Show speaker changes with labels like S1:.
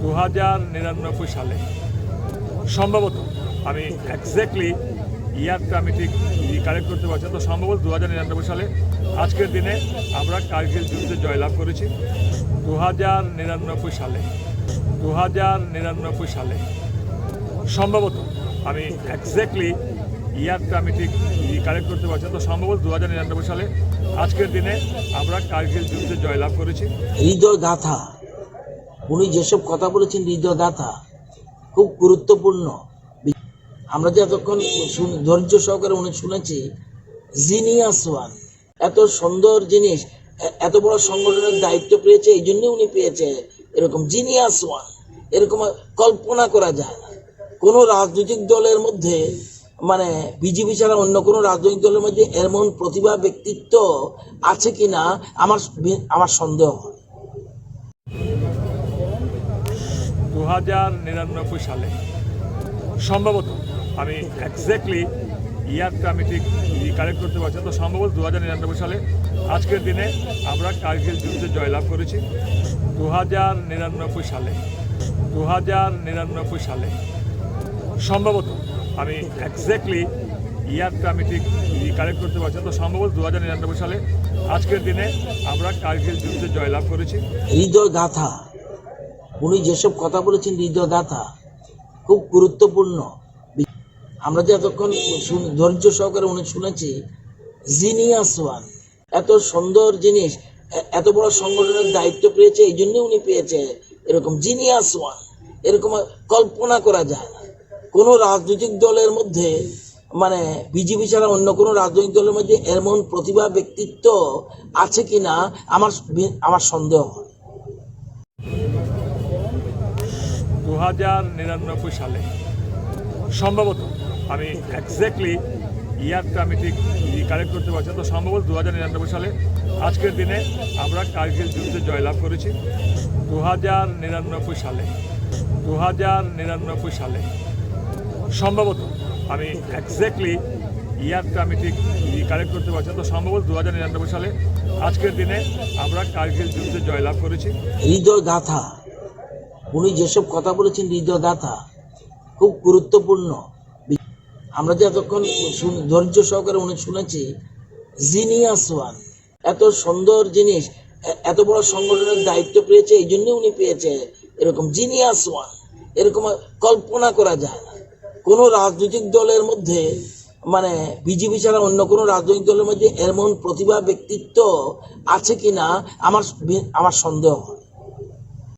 S1: দু হাজার নিরানব্বই সালে। সম্ভবত আমি এক্স্যাক্টলি ইয়ারটা আমি ঠিক কালেক্ট করতে পারছি তো সম্ভবত দু নিরানব্বই সালে আজকের দিনে আমরা কার্গিল যুদ্ধে জয়লাভ করেছি। দু হাজার নিরানব্বই সালে দু হাজার নিরানব্বই সালে সম্ভবত আমি এক্স্যাক্টলি ইয়ারটা আমি ঠিক কালেক্ট করতে পারছি তো সম্ভবত দু হাজার নিরানব্বই সালে আজকের দিনে আমরা কার্গিল যুদ্ধে জয়লাভ করেছি।
S2: হৃদয় গাথা উনি যেসব কথা বলেছেন হৃদয়দাতা, খুব গুরুত্বপূর্ণ। আমরা যে এতক্ষণ ধৈর্য সহকারে উনি শুনেছি, জিনিয়াস ওয়ান। এত সুন্দর জিনিস এত বড় সংগঠনের দায়িত্ব পেয়েছে, এই জন্য উনি পেয়েছে এরকম। জিনিয়াস ওয়ান, এরকম কল্পনা করা যায় না। কোনো রাজনৈতিক দলের মধ্যে মানে বিজেপি ছাড়া অন্য কোনো রাজনৈতিক দলের মধ্যে এমন প্রতিভা, ব্যক্তিত্ব আছে কিনা, আমার আমার সন্দেহ হয়।
S1: দু হাজার নিরানব্বই সালে। সম্ভবত, আমি এক্স্যাক্টলি ইয়ারটা আমি ঠিক কালেক্ট করতে পারছি তো সম্ভবত দু হাজার নিরানব্বই সালে। আজকের দিনে আমরা কার্গিল যুদ্ধে জয়লাভ করেছি। দু হাজার নিরানব্বই সালে দু হাজার নিরানব্বই সালে। সম্ভবত, আমি এক্স্যাক্টলি ইয়ারটা আমি ঠিক কালেক্ট করতে পারছি তো সম্ভবত দু হাজার নিরানব্বই সালে আজকের দিনে আমরা কার্গিল যুদ্ধে জয়লাভ করেছি।
S2: হৃদয় গাথা উনি যেসব কথা বলেছেন হৃদয়দাতা, খুব গুরুত্বপূর্ণ। আমরা যে এতক্ষণ ধৈর্য সহকারে উনি শুনেছি, জিনিয়াস ওয়ান। এত সুন্দর জিনিস এত বড় সংগঠনের দায়িত্ব পেয়েছে, এই জন্য উনি পেয়েছে এরকম জিনিয়াস ওয়ান। এরকম কল্পনা করা যায় না। কোনো রাজনৈতিক দলের মধ্যে মানে বিজেপি ছাড়া অন্য কোনো রাজনৈতিক দলের মধ্যে এমন প্রতিভা, ব্যক্তিত্ব আছে কি না আমার আমার সন্দেহ হয়।
S1: হাজার নিরানব্বই সালে। সম্ভবত, আমি এক্স্যাক্টলি ইয়ারটা আমি ঠিক কালেক্ট করতে পারছি তো সম্ভবত দু হাজার নিরানব্বই সালে। আজকের দিনে আমরা কার্গিল যুদ্ধে জয়লাভ করেছি। দু হাজার নিরানব্বই সালে দু হাজার নিরানব্বই সালে। সম্ভবত, আমি এক্স্যাক্টলি ইয়ারটা আমি ঠিক কালেক্ট করতে পারছি তো সম্ভবত দু নিরানব্বই সালে আজকের দিনে আমরা কার্গিল যুদ্ধে জয়লাভ করেছি।
S2: হৃদয় গাথা উনি যেসব কথা বলেছেন হৃদয় গাথা খুব গুরুত্বপূর্ণ। আমরা যে এতক্ষণ ধৈর্য সহকারে উনি শুনেছি জিনিয়াস ওয়ান এত সুন্দর জিনিস এত বড় সংগঠনের দায়িত্ব পেয়েছে, এই জন্য উনি পেয়েছে এরকম। জিনিয়াস ওয়ান এরকম কল্পনা করা যায় না। কোনো রাজনৈতিক দলের মধ্যে মানে বিজেপি ছাড়া অন্য কোনো রাজনৈতিক দলের মধ্যে এমন প্রতিভা, ব্যক্তিত্ব আছে কিনা, আমার আমার সন্দেহ হয়।